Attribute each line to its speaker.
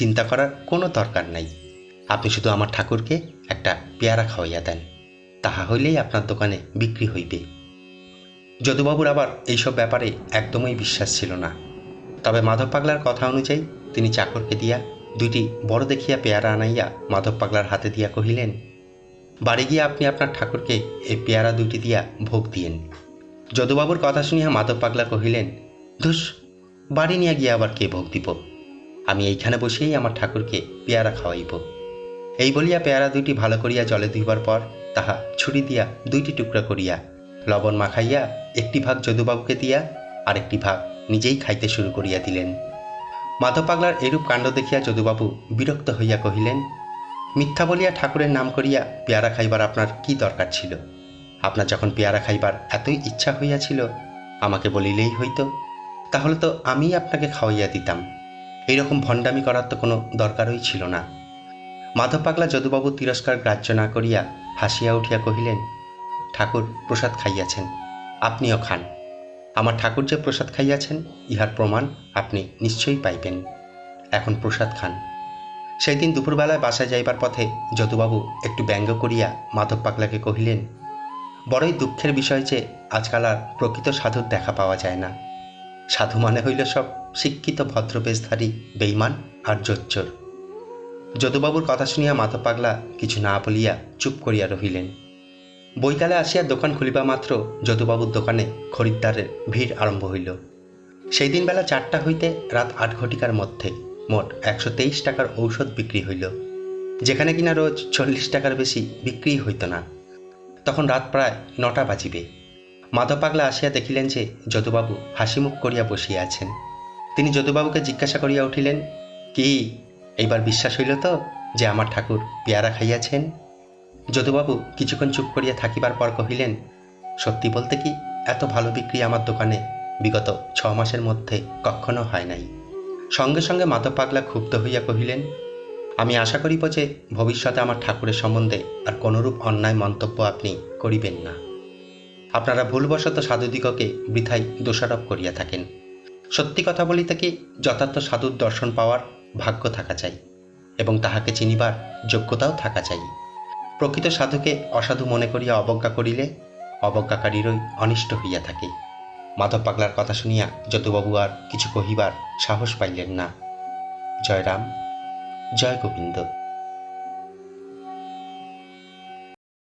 Speaker 1: চিন্তা করার কোনো দরকার নাই। আপনি শুধু আমার ঠাকুরকে একটা পেয়ারা খাওয়াইয়া দেন। তাহা হইলেই আপনার দোকানে বিক্রি হইবে। যদুবাবুর আবার এইসব ব্যাপারে একদমই বিশ্বাস ছিল না। তবে মাধব পাগলার কথা অনুযায়ী তিনি চাকরকে দিয়া দুইটি বড় দেখিয়া পেয়ারা আনাইয়া মাধব পাগলার হাতে দিয়া কহিলেন, বাড়ি গিয়ে আপনি আপনার ঠাকুরকে এই পেয়ারা দুইটি দিয়া ভোগ দিয়েন। যদুবাবুর কথা শুনিয়া মাধব পাগলা কহিলেন, ধুস, বাড়ি নিয়ে গিয়ে আবার কে ভোগ দিব? আমি এইখানে বসেই আমার ঠাকুরকে পেয়ারা খাওয়াইব। এই বলিয়া পেয়ারা দুইটি ভালো করিয়া জলে ধুইবার পর তাহা ছুরি দিয়া দুইটি টুকরা করিয়া লবণ মাখাইয়া একটি ভাগ যদুবাবুকে দিয়া আরেকটি ভাগ নিজেই খাইতে শুরু করিয়া দিলেন। মাধব পাগলার এরূপ কাণ্ড দেখিয়া যদুবাবু বিরক্ত হইয়া কহিলেন, মিথ্যা বলিয়া ঠাকুরের নাম করিয়া পেয়ারা খাইবার আপনার কি দরকার ছিল? আপনার যখন পেয়ারা খাইবার এতই ইচ্ছা হইয়াছিল, আমাকে বলিলেই হইতো। তাহলে তো আমিই আপনাকে খাওয়াইয়া দিতাম। এইরকম ভণ্ডামি করার তো কোনো দরকারই ছিল না। মাধব পাগলা যদুবাবু তিরস্কার গ্রাহ্য না করিয়া হাসিয়া উঠিয়া কহিলেন, ঠাকুর, প্রসাদ খাইয়াছেন, আপনিও খান। আমার ঠাকুর যে প্রসাদ খাইয়াছেন, ইহার প্রমাণ আপনি নিশ্চয়ই পাইবেন। এখন প্রসাদ খান। সেই দিন দুপুরবেলায় বাসায় যাইবার পথে যদুবাবু একটু ব্যঙ্গ করিয়া মাধব পাগলাকে কহিলেন, বড়ই দুঃখের বিষয় যে আজকাল আর প্রকৃত সাধুর দেখা পাওয়া যায় না। সাধু মানে হইল সব শিক্ষিত ভদ্রবেশধারী বেইমান আর জোচ্চোর। যদুবাবুর কথা শুনিয়া মাধব পাগলা কিছু না বলিয়া চুপ করিয়া রহিলেন। বৈকালে আসিয়া দোকান খুলিবা মাত্র যদুবাবুর দোকানে খরিদ্দারের ভিড় আরম্ভ হইল। সেই দিন বেলা চারটা হইতে রাত আট ঘটিকার মধ্যে মোট একশো তেইশ টাকার ঔষধ বিক্রি হইল, যেখানে কিনা রোজ চল্লিশ টাকার বেশি বিক্রি হইত না। তখন রাত প্রায় নটা বাজিবে। মাধব পাগলা আসিয়া দেখিলেন যে যদুবাবু হাসিমুখ করিয়া বসিয়া আছেন। তিনি যদুবাবুকে জিজ্ঞাসা করিয়া উঠিলেন, কি, এইবার বিশ্বাস হইল তো যে আমার ঠাকুর পেয়ারা খাইয়াছেন? যদুবাবু কিছুক্ষণ চুপ করিয়া থাকিবার পর কহিলেন, সত্যি বলতে কি, এত ভালো বিক্রি আমার দোকানে বিগত ছ মাসের মধ্যে কখনো হয় নাই। সঙ্গে সঙ্গে মাধব পাগলা ক্ষুব্ধ হইয়া কহিলেন, আমি আশা করিব যে ভবিষ্যতে আমার ঠাকুরের সম্বন্ধে আর কোনরূপ অন্যায় মন্তব্য আপনি করিবেন না। আপনারা ভুলবশত সাধুদিগকে বৃথায় দোষারোপ করিয়া থাকেন। সত্যি কথা বলিতে যথার্থ সাধুর দর্শন পাওয়ার ভাগ্য থাকা চাই এবং তাহাকে চিনিবার যোগ্যতাও থাকা চাই। প্রকৃত সাধুকে অসাধু মনে করিয়া অবজ্ঞা করিলে অবজ্ঞাকারীরই অনিষ্ট হইয়া থাকে। মাধব পাগলার কথা শুনিয়া যদুবাবু আর কিছু কহিবার সাহস পাইলেন না। জয় রাম জয় গোবিন্দ।